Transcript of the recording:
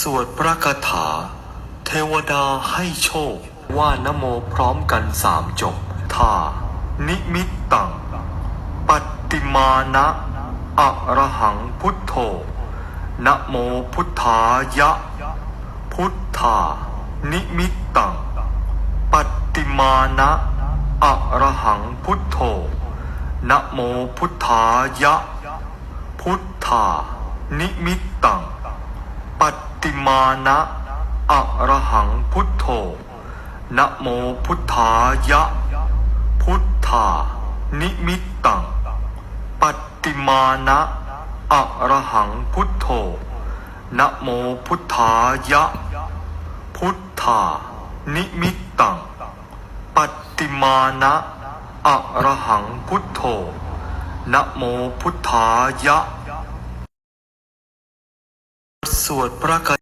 สวดพระคาถา เทวดาให้โชค ว่านโมพร้อมกันสามจบท่านิมิตตังปัตติมานะอะระหังพุทโธนะโมพุทธายะ พุทธา นิมิตตังปัตติมานะอะระหังพุทโธนะโมพุทธายะ พุทธา นิมิตตัง มานะอะระหังพุทโธนะโมพุทธายะ พุทธา นิมิตตังปัตติมานะอะระหังพุทโธนะโมพุทธายะ พุทธา นิมิตตังปัตติมานะอะระหังพุทโธนะโมพุทธายะ สวดพระคา